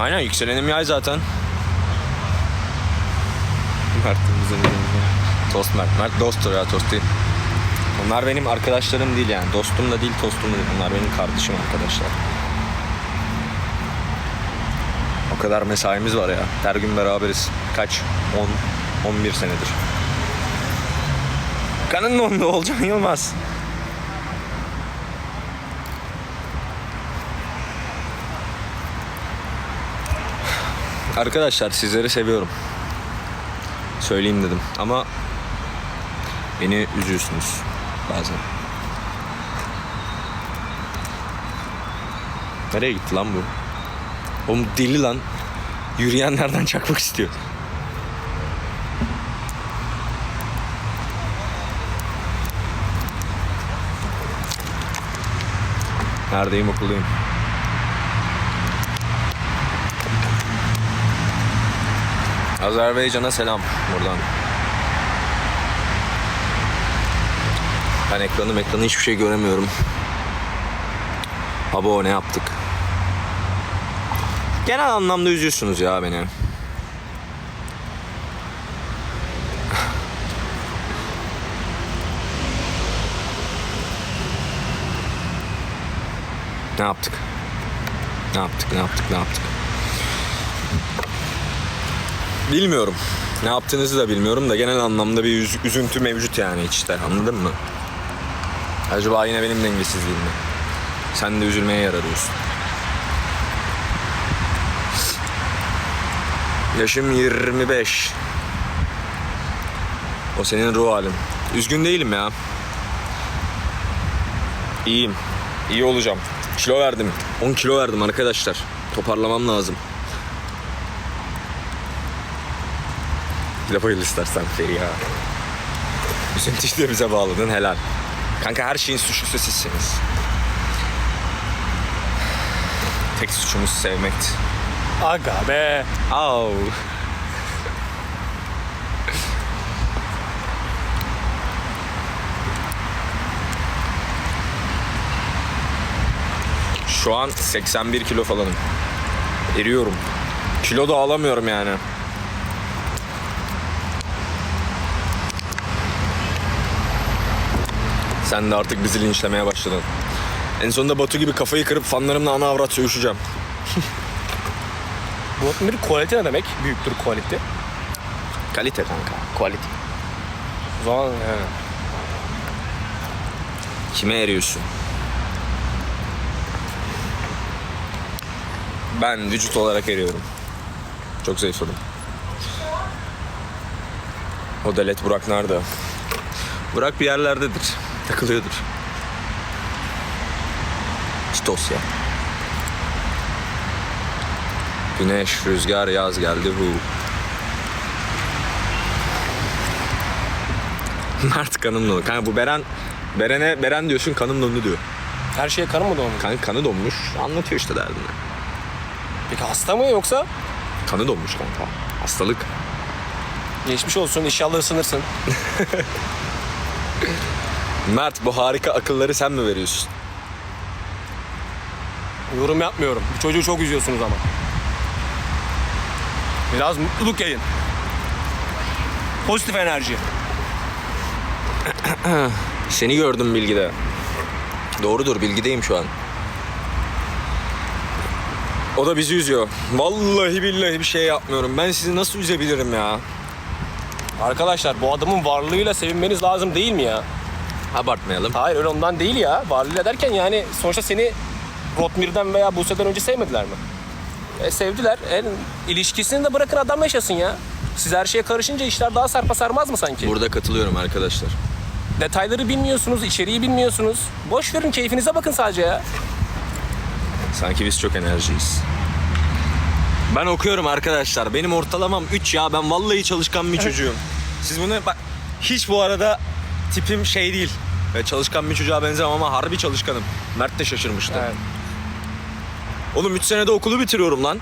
Aynen yükselenim yay zaten. Mert'imizin Tost Mert. Mert dosttur ya tost değil. Onlar benim arkadaşlarım değil yani. Dostum da değil, tostum da değil. Onlar benim kardeşim arkadaşlar. O kadar mesaimiz var ya. Her gün beraberiz. Kaç? 10, 11 senedir. Kanın dondu Olcan Yılmaz. Arkadaşlar sizleri seviyorum. Söyleyeyim dedim ama beni üzüyorsunuz bazen. Nereye gitti lan bu? Oğlum deli lan. Yürüyenlerden çakmak istiyor. Neredeyim okuldayım. Azerbaycan'a selam buradan. Ben ekranı ekranı hiçbir şey göremiyorum. Abo ne yaptık? Genel anlamda üzüyorsunuz ya beni. ne yaptık? Ne yaptık? Ne yaptık? Ne yaptık? Bilmiyorum. Ne yaptığınızı da bilmiyorum da genel anlamda bir üz- üzüntü mevcut yani işte. Anladın mı? Acaba yine benim dengesizliğim mi? Sen de üzülmeye yarar arıyorsun. Yaşım 25. O senin ruh halin. Üzgün değilim ya. İyiyim. İyi olacağım. Kilo verdim. 10 kilo verdim arkadaşlar. Toparlamam lazım. Laf ayıl istersen Feriha. Üzüntü işte bize bağladın helal. Kanka her şeyin suçlusu sizsiniz. Tek suçumuz sevmekti. Aga be. Au. Şu an 81 kilo falanım. Eriyorum. Kilo da alamıyorum yani. Sen de artık bizi linçlemeye başladın. En sonunda Batu gibi kafayı kırıp fanlarımla ana avrat söğüşeceğim. Bu bir quality ne demek? Büyüktür quality. Kalite kanka. Quality. O zaman yani. Kime eriyorsun? Ben vücut olarak eriyorum. Çok zayıfladım. O delet Burak nerede? Burak bir yerlerdedir. Takılıyordur. Çitos ya. Güneş, rüzgar, yaz geldi. Hu. Mert kanım dondu. Kanka bu Beren Beren'e Beren diyorsun kanım dondu diyor. Her şeye karın mı donmuş? Kanka kanı donmuş. Anlatıyor işte derdini. Peki hasta mı yoksa? Kanı donmuş kanka. Hastalık. Geçmiş olsun inşallah ısınırsın. Mert bu harika akılları sen mi veriyorsun? Yorum yapmıyorum. Bu çocuğu çok üzüyorsunuz ama. Biraz mutluluk yayın. Pozitif enerji. Seni gördüm bilgide. Doğrudur bilgideyim şu an. O da bizi üzüyor. Vallahi billahi bir şey yapmıyorum. Ben sizi nasıl üzebilirim ya? Arkadaşlar bu adamın varlığıyla sevinmeniz lazım değil mi ya? Abartmayalım. Hayır öyle ondan değil ya. Varlığıyla derken yani sonuçta seni Rotmir'den veya Buse'den önce sevmediler mi? E, sevdiler. En ilişkisini de bırakın adam yaşasın ya. Siz her şeye karışınca işler daha sarpa sarmaz mı sanki? Burada katılıyorum arkadaşlar. Detayları bilmiyorsunuz, içeriği bilmiyorsunuz. Boş verin keyfinize bakın sadece ya. Sanki biz çok enerjiyiz. Ben okuyorum arkadaşlar. Benim ortalamam 3 ya. Ben vallahi çalışkan bir çocuğum. Siz bunu bak hiç bu arada tipim şey değil. Ve çalışkan bir çocuğa benzemem ama harbi çalışkanım. Mert de şaşırmıştı. Evet. Oğlum 3 senede okulu bitiriyorum lan.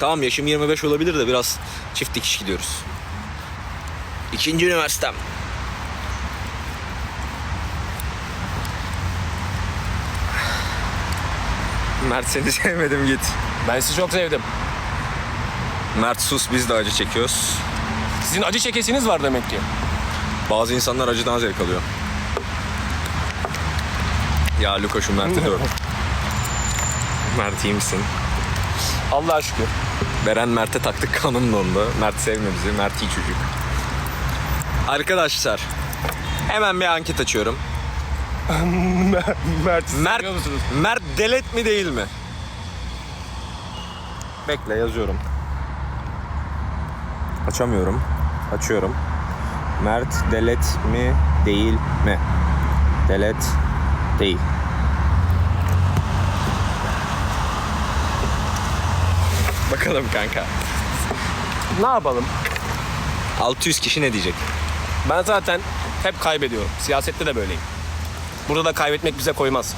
Tamam yaşım 25 olabilir de biraz çift dikiş gidiyoruz. İkinci üniversitem. Mert seni sevmedim git. Ben sizi çok sevdim. Mert sus biz de acı çekiyoruz. Sizin acı çekesiniz var demek ki. Bazı insanlar acıdan zevk alıyor. Ya Luka şu Mert'i döv. Mert iyi misin? Allah'a şükür. Beren Mert'e taktık kanın dondu. Mert sevme bizi. Mert iyi çocuk. Arkadaşlar hemen bir anket açıyorum. Mert, Mert, seviyor musunuz? Mert delet mi değil mi? Bekle yazıyorum. Açamıyorum. Açıyorum. Mert delet mi değil mi? Delet değil. Bakalım kanka. Ne yapalım? 600 kişi ne diyecek? Ben zaten hep kaybediyorum. Siyasette de böyleyim. Burada da kaybetmek bize koymaz.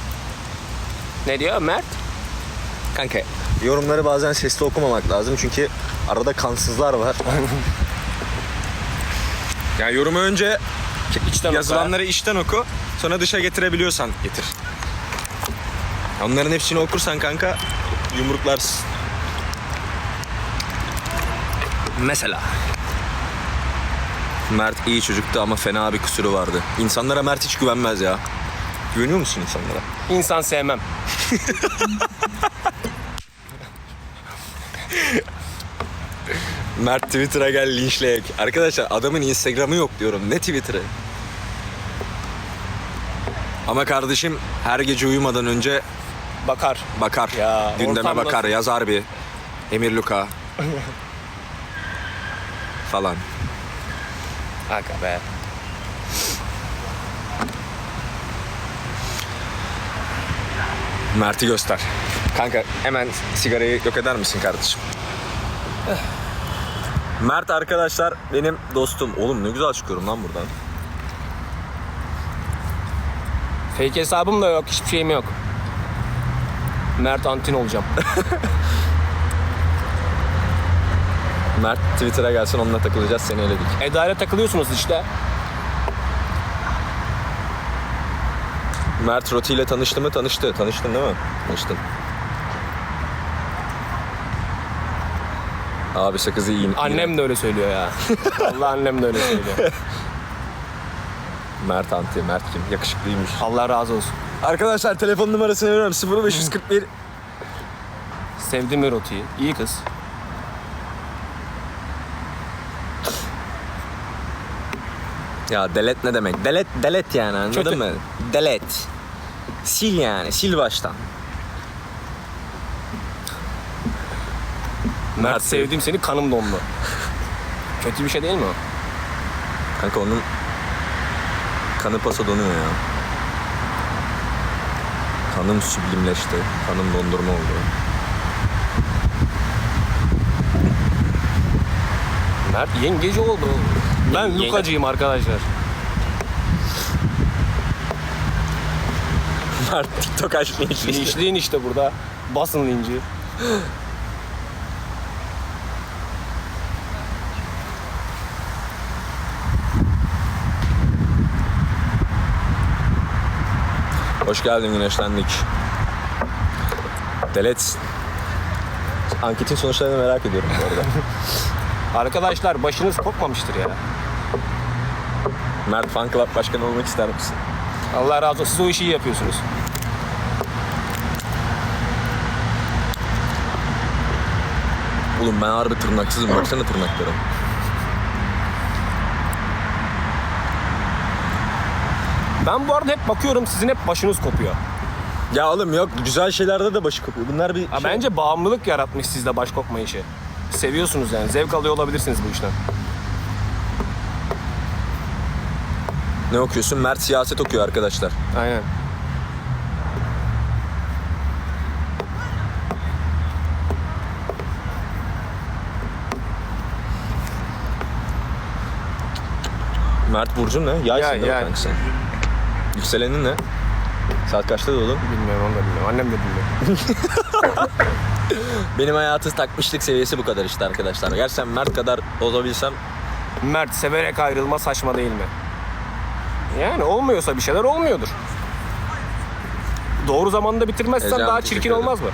ne diyor Mert? Kanka yorumları bazen sesli okumamak lazım çünkü arada kansızlar var. yani yorumu önce İçten yazılanları içten oku sonra dışa getirebiliyorsan getir. Onların hepsini okursan kanka yumruklarsın. Mesela. Mert iyi çocuktu ama fena bir kusuru vardı. İnsanlara Mert hiç güvenmez ya. Güveniyor musun insanlara? İnsan sevmem. Mert Twitter'a gel linçleyek. Arkadaşlar adamın Instagram'ı yok diyorum. Ne Twitter'ı? Ama kardeşim her gece uyumadan önce Bakar. bakar. Ya, Gündeme ortam bakar, nasıl? yazar bir. Emir Luka. falan. Aga be. Mert'i göster. Kanka hemen sigarayı yok eder misin kardeşim? Mert arkadaşlar benim dostum. Oğlum ne güzel çıkıyorum lan buradan. Fake hesabım da yok. Hiçbir şeyim yok. Mert Antin olacağım. Mert Twitter'a gelsin onunla takılacağız seni eledik. Eda'yla takılıyorsunuz işte. Mert Roti ile tanıştı mı? Tanıştı. Tanıştın değil mi? Tanıştın. Abi sakızı yiyeyim. Annem de öyle söylüyor ya. Allah annem de öyle söylüyor. Mert Anti. Mert kim? Yakışıklıymış. Allah razı olsun. Arkadaşlar telefon numarasını veriyorum. 0541. Sevdim Eroti'yi. İyi kız. ya delet ne demek? Delet delet yani anladın Kötü. mı? Delet. Sil yani. Sil baştan. Mert sevdim seni kanım dondu. Kötü bir şey değil mi o? Kanka onun kanı pasa donuyor ya. Kanım süblimleşti. Kanım dondurma oldu. Mert yengeci oldu. Ben Yenge- Lukacıyım arkadaşlar. Mert TikTok aşkı Linçliğin işte burada. Basın linci. Hoş geldin güneşlendik. Delet. Anketin sonuçlarını merak ediyorum bu arada. Arkadaşlar başınız kopmamıştır ya. Mert Fan Club başkanı olmak ister misin? Allah razı olsun. Siz o işi iyi yapıyorsunuz. Oğlum ben harbi tırnaksızım. Baksana tırnaklarım. Ben bu arada hep bakıyorum sizin hep başınız kopuyor. Ya oğlum yok güzel şeylerde de başı kopuyor. Bunlar bir Ha, şey- Bence bağımlılık yaratmış sizde baş kokma işi. Seviyorsunuz yani. Zevk alıyor olabilirsiniz bu işten. Ne okuyorsun? Mert siyaset okuyor arkadaşlar. Aynen. Mert Burcu'n ne? Yaysın Yay, değil mi yay. kanka sen? Yükselenin ne? Saat kaçta doğdun? Bilmiyorum onu da bilmiyorum. Annem de bilmiyor. Benim hayatı takmışlık seviyesi bu kadar işte arkadaşlar. Gerçekten Mert kadar olabilsem Mert severek ayrılma saçma değil mi? Yani olmuyorsa bir şeyler olmuyordur. Doğru zamanda bitirmezsen Ecem, daha çirkin olmaz mı?